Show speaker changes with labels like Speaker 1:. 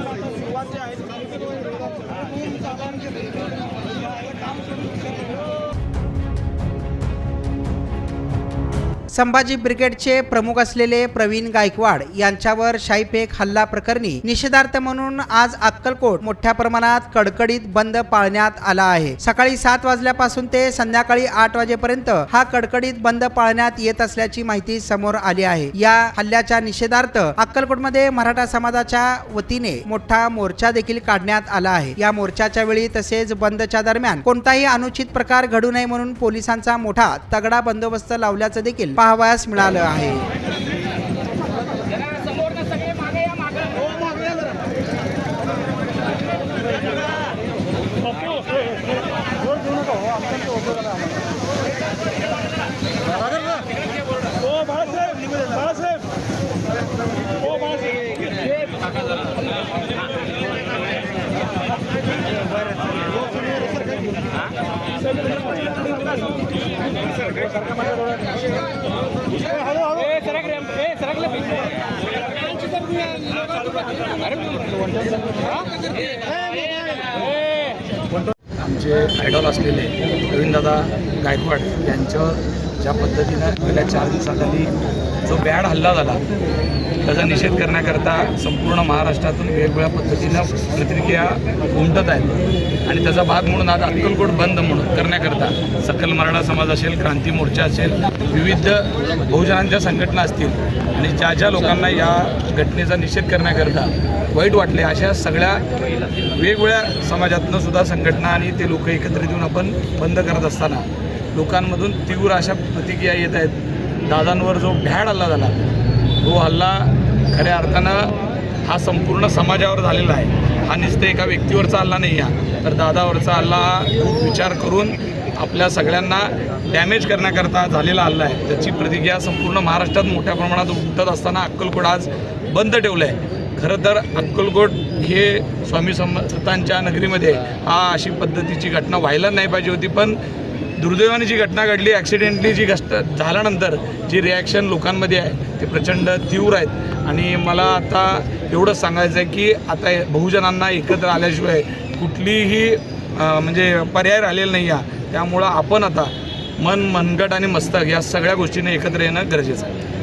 Speaker 1: सुरुवात जी आहे संभाजी ब्रिगेडचे प्रमुख असलेले प्रवीण गायकवाड यांच्यावर शाईफेक हल्ला प्रकरणी निषेधार्थ म्हणून आज अक्कलकोट मोठ्या प्रमाणात कडकडीत बंद पाळण्यात आला आहे. सकाळी सात वाजल्यापासून ते संध्याकाळी आठ वाजेपर्यंत हा कडकडीत बंद पाळण्यात येत असल्याची माहिती समोर आली आहे. या हल्ल्याच्या निषेधार्थ अक्कलकोटमध्ये मराठा समाजाच्या वतीने मोठा मोर्चा देखील काढण्यात आला आहे. या मोर्चाच्या वेळी तसेच बंदच्या दरम्यान कोणताही अनुचित प्रकार घडू नये म्हणून पोलिसांचा मोठा तगडा बंदोबस्त लावल्याचं देखील पाहावयास मिळालं आहे.
Speaker 2: हो, ओ
Speaker 3: आमचे आयडॉल असलेले रवींद्रदादा गायकवाड यांचं ज्या पद्धतीनं गेल्या चार दिवसाखाली जो बॅड हल्ला झाला त्याचा निषेध करण्याकरता संपूर्ण महाराष्ट्रातून वेगवेगळ्या पद्धतीनं प्रतिक्रिया उमटत आहेत. आणि त्याचा भाग म्हणून आज अक्कलकोट बंद म्हणून करण्याकरता सकल मराठा समाज असेल क्रांती मोर्चा असेल विविध बहुजनांच्या संघटना असतील आणि ज्या ज्या लोकांना या घटनेचा निषेध करण्याकरता वाईट वाटले अशा सगळ्या वेगवेगळ्या समाजातनं सुद्धा संघटना आणि ते लोक एकत्रित येऊन आपण बंद करत असताना लोकांमधून तीव्र अशा प्रतिक्रिया येत आहेत. दादांवर जो भ्याड हल्ला झाला तो हल्ला खऱ्या अर्थानं हा संपूर्ण समाजावर झालेला आहे. हा नुसतं एका व्यक्तीवरचा हल्ला नाही आहे तर दादावरचा हल्ला खूप विचार करून आपल्या सगळ्यांना डॅमेज करण्याकरता झालेला हल्ला आहे. त्याची प्रतिक्रिया संपूर्ण महाराष्ट्रात मोठ्या प्रमाणात उमटत असताना अक्कलकोट आज बंद ठेवलं आहे खरं तर अक्कलकोट हे स्वामी समर्थांच्या नगरीमध्ये हा अशी पद्धतीची घटना व्हायला नाही पाहिजे होती पण दुर्दैवाने जी घटना घडली ॲक्सिडेंटली जी घट झाल्यानंतर जी रिॲक्शन लोकांमध्ये आहे ते प्रचंड तीव्र आहेत. आणि मला आता एवढंच सांगायचं आहे की आता बहुजनांना एकत्र आल्याशिवाय कुठलीही म्हणजे पर्याय राहिलेला नाही आहे. त्यामुळं आपण आता मन मनगट आणि मस्तक या सगळ्या गोष्टीने एकत्र येणं गरजेचं आहे.